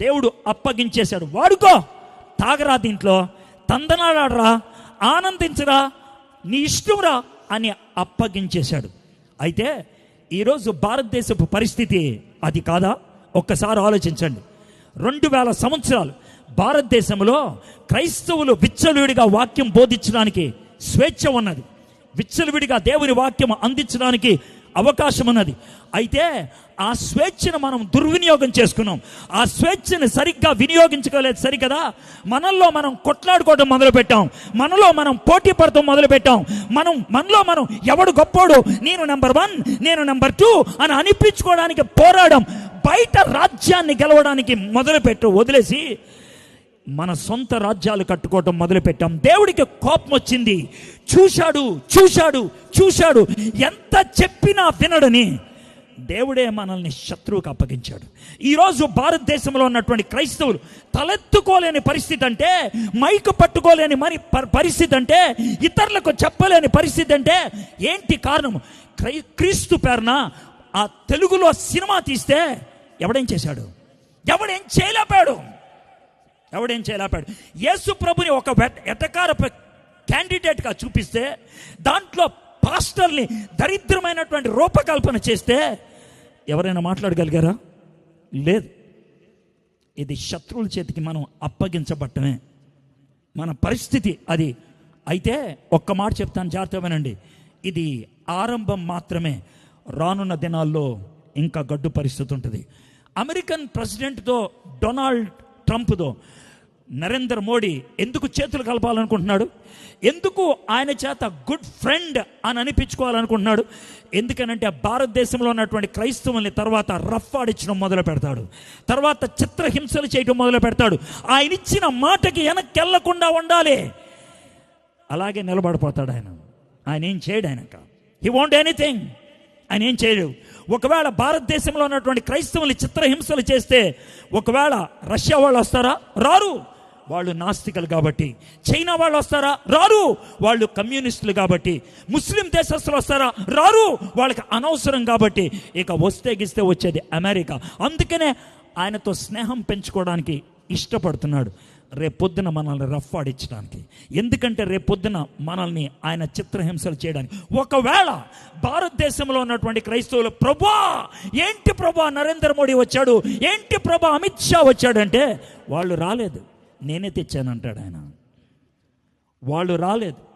దేవుడు అప్పగించేశాడు. వాడుకో తాగరా దీంట్లో తందనాడరా ఆనందించరా నీ ఇష్టంరా అని అప్పగించేశాడు. అయితే ఈరోజు భారతదేశపు పరిస్థితి అది కాదా? ఒక్కసారి ఆలోచించండి. రెండు వేల సంవత్సరాలు భారతదేశంలో క్రైస్తవులు విచ్చలవిడిగా వాక్యం బోధించడానికి స్వేచ్ఛ ఉన్నది. విచ్చలవిడిగా దేవుని వాక్యం అందించడానికి అవకాశం ఉన్నది అయితే ఆ స్వేచ్ఛను మనం దుర్వినియోగం చేసుకున్నాం. ఆ స్వేచ్ఛను సరిగ్గా వినియోగించుకోలేదు సరికదా మనల్లో మనం కొట్లాడుకోవడం మొదలుపెట్టాం. మనలో మనం పోటీ పడటం మొదలుపెట్టాం. మనం మనలో మనం ఎవడు గొప్పోడు? నేను నెంబర్ వన్ నేను నెంబర్ టూ అని అనిపించుకోవడానికి పోరాడం బయట రాజ్యాన్ని గెలవడానికి మొదలుపెట్టు వదిలేసి మన సొంత రాజ్యాలు కట్టుకోవటం మొదలుపెట్టాం. దేవుడికి కోపం వచ్చింది. చూశాడు చూశాడు చూశాడు. ఎంత చెప్పినా వినడని దేవుడే మనల్ని శత్రువుకు అప్పగించాడు. ఈరోజు భారతదేశంలో ఉన్నటువంటి క్రైస్తవులు తలెత్తుకోలేని పరిస్థితి అంటే మైకు పట్టుకోలేని మరి ప- పరిస్థితి అంటే ఇతరులకు చెప్పలేని పరిస్థితి అంటే ఏంటి కారణం? క్రై క్రీస్తు పేరున ఆ తెలుగులో సినిమా తీస్తే ఎవడేం చేశాడు? ఎవడేం చేయలేపాడు ఎవడేం చేయలేపాడు యేసు ప్రభుని ఒక ఎటకార క్యాండిడేట్గా చూపిస్తే దాంట్లో పాస్టర్ని దరిద్రమైనటువంటి రూపకల్పన చేస్తే ఎవరైనా మాట్లాడగలిగారా? లేదు. ఇది శత్రువుల చేతికి మనం అప్పగించబట్టమే. మన పరిస్థితి అది. అయితే ఒక్క మాట చెప్తాను జాగ్రత్త వినండి. ఇది ఆరంభం మాత్రమే. రానున్న దినాల్లో ఇంకా గడ్డు పరిస్థితి ఉంటుంది. అమెరికన్ ప్రెసిడెంట్తో డొనాల్డ్ ట్రంప్దో నరేంద్ర మోడీ ఎందుకు చేతులు కలపాలనుకుంటున్నాడు? ఎందుకు ఆయన చేత గుడ్ ఫ్రెండ్ అని అనిపించుకోవాలనుకుంటున్నాడు? ఎందుకనంటే భారతదేశంలో ఉన్నటువంటి క్రైస్తవుల్ని తర్వాత రఫ్ మొదలు పెడతాడు. తర్వాత చిత్రహింసలు చేయడం మొదలు పెడతాడు. ఆయన ఇచ్చిన మాటకి వెనక్కి వెళ్ళకుండా ఉండాలి. అలాగే నిలబడిపోతాడు ఆయన. ఆయన ఏం చేయడు ఆయనక. హీ వాంట్ ఎనీథింగ్ ఆయన ఏం చేయడు. ఒకవేళ భారతదేశంలో ఉన్నటువంటి క్రైస్తవులు చిత్రహింసలు చేస్తే ఒకవేళ రష్యా వాళ్ళు వస్తారా? రారు. వాళ్ళు నాస్తికలు కాబట్టి. చైనా వాళ్ళు వస్తారా? రారు. వాళ్ళు కమ్యూనిస్టులు కాబట్టి. ముస్లిం దేశస్తులు వస్తారా? రారు. వాళ్ళకి అనవసరం కాబట్టి. ఇక వస్తే గిస్తే వచ్చేది అమెరికా. అందుకనే ఆయనతో స్నేహం పెంచుకోవడానికి ఇష్టపడుతున్నాడు. రేపొద్దున మనల్ని రఫ్ ఆడించడానికి ఎందుకంటే రేపొద్దున మనల్ని ఆయన చిత్రహింసలు చేయడానికి. ఒకవేళ భారతదేశంలో ఉన్నటువంటి క్రైస్తవులు ప్రభా ఏంటి ప్రభా నరేంద్ర మోడీ వచ్చాడు? ఏంటి ప్రభా అమిత్ షా వచ్చాడంటే వాళ్ళు రాలేదు. నేనే తెచ్చానంటాడు ఆయన. వాళ్ళు రాలేదు.